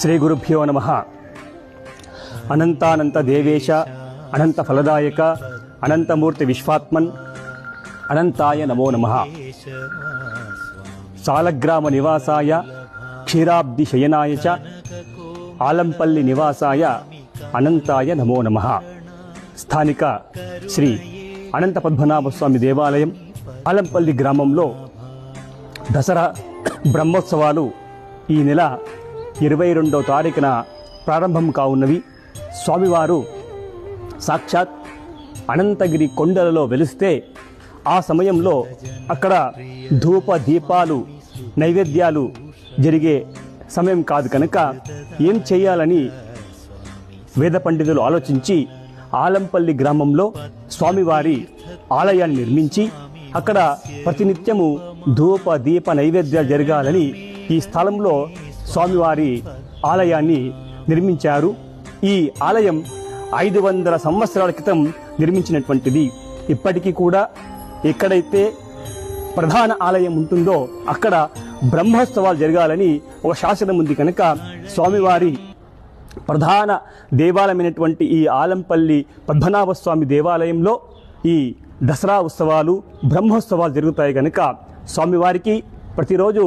శ్రీ గురుభ్యో నమ అనంతానంత దేవేశ అనంత ఫలదాయక అనంతమూర్తి విశ్వాత్మన్ అనంతాయ నమో నమ సాలగ్రామ నివాసాయ క్షీరాబ్ది శయనాయ చ ఆలంపల్లి నివాసాయ అనంతాయ నమో నమ స్థానిక శ్రీ అనంత పద్మనాభస్వామి దేవాలయం ఆలంపల్లి గ్రామంలో దసరా బ్రహ్మోత్సవాలు ఈ నెల ఇరవై రెండవ తారీఖున ప్రారంభం కావున్నవి స్వామివారు సాక్షాత్ అనంతగిరి కొండలలో వెలిస్తే ఆ సమయంలో అక్కడ ధూప దీపాలు నైవేద్యాలు జరిగే సమయం కాదు కనుక ఏం చేయాలని వేద పండితులు ఆలోచించి ఆలంపల్లి గ్రామంలో స్వామివారి ఆలయాన్ని నిర్మించి అక్కడ ప్రతినిత్యము ధూప దీప నైవేద్యాలు జరగాలని ఈ స్థలంలో స్వామివారి ఆలయాన్ని నిర్మించారు. ఈ ఆలయం ఐదు వందల సంవత్సరాల క్రితం నిర్మించినటువంటిది. ఇప్పటికీ కూడా ఎక్కడైతే ప్రధాన ఆలయం ఉంటుందో అక్కడ బ్రహ్మోత్సవాలు జరగాలని ఒక శాసనం ఉంది కనుక స్వామివారి ప్రధాన దేవాలయమైనటువంటి ఈ ఆలంపల్లి పద్మనాభ స్వామి దేవాలయంలో ఈ దసరా ఉత్సవాలు బ్రహ్మోత్సవాలు జరుగుతాయి కనుక స్వామివారికి ప్రతిరోజు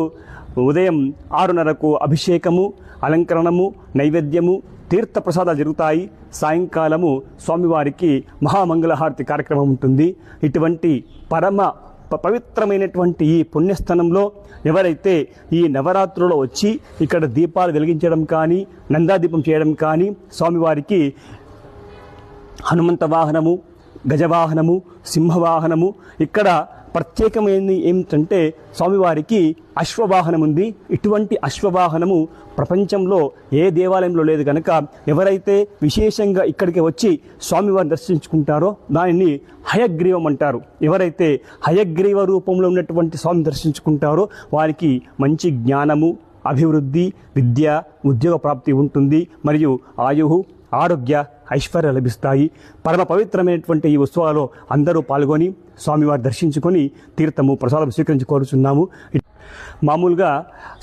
ఉదయం ఆరున్నరకు అభిషేకము అలంకరణము నైవేద్యము తీర్థ ప్రసాదాలు జరుగుతాయి. సాయంకాలము స్వామివారికి మహామంగళహారతి కార్యక్రమం ఉంటుంది. ఇటువంటి పరమ ప- పవిత్రమైనటువంటి ఈ పుణ్యస్థానంలో ఎవరైతే ఈ నవరాత్రులో వచ్చి ఇక్కడ దీపాలు వెలిగించడం కానీ నందాదీపం చేయడం కానీ స్వామివారికి హనుమంత వాహనము గజవాహనము సింహవాహనము ఇక్కడ ప్రత్యేకమైనది ఏమిటంటే స్వామివారికి అశ్వవాహనం ఉంది ఇటువంటి అశ్వవాహనము ప్రపంచంలో ఏ దేవాలయంలో లేదు కనుక ఎవరైతే విశేషంగా ఇక్కడికి వచ్చి స్వామివారిని దర్శించుకుంటారో దానిని హయగ్రీవం అంటారు. ఎవరైతే హయగ్రీవ రూపంలో ఉన్నటువంటి స్వామిని దర్శించుకుంటారో వారికి మంచి జ్ఞానము అభివృద్ధి విద్య ఉద్యోగ ప్రాప్తి ఉంటుంది. మరియు ఆయు ఆరోగ్య ఐశ్వర్య లభిస్తాయి. పరమ పవిత్రమైనటువంటి ఈ ఉత్సవాల్లో అందరూ పాల్గొని స్వామివారి దర్శించుకొని తీర్థము ప్రసాదం స్వీకరించి కోరుచున్నాము. మామూలుగా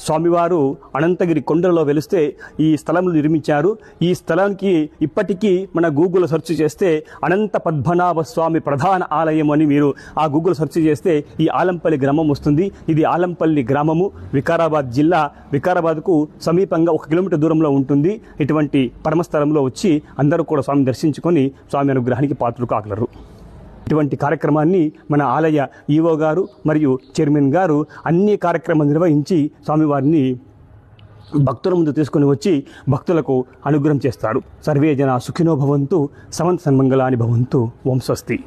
స్వామివారు అనంతగిరి కొండలలో వెలిస్తే ఈ స్థలం నిర్మించారు. ఈ స్థలానికి ఇప్పటికీ మన గూగుల్ సెర్చ్ చేస్తే అనంత పద్మనాభ స్వామి ప్రధాన ఆలయం అని మీరు ఆ గూగుల్ సెర్చ్ చేస్తే ఈ ఆలంపల్లి గ్రామం వస్తుంది. ఇది ఆలంపల్లి గ్రామము. వికారాబాద్ జిల్లా వికారాబాద్కు సమీపంగా ఒక కిలోమీటర్ దూరంలో ఉంటుంది. ఇటువంటి పరమస్థలంలో వచ్చి అందరూ కూడా స్వామి దర్శించుకొని స్వామి అనుగ్రహానికి పాత్రలు కాగలరు. ఇటువంటి కార్యక్రమాన్ని మన ఆలయ ఈవో గారు మరియు చైర్మన్ గారు అన్ని కార్యక్రమాలు నిర్వహించి స్వామివారిని భక్తుల ముందు తీసుకొని వచ్చి భక్తులకు అనుగ్రహం చేస్తారు. సర్వే జన సుఖినో భవంతు సమంత సన్మంగళాని భవంతు. వంశస్థి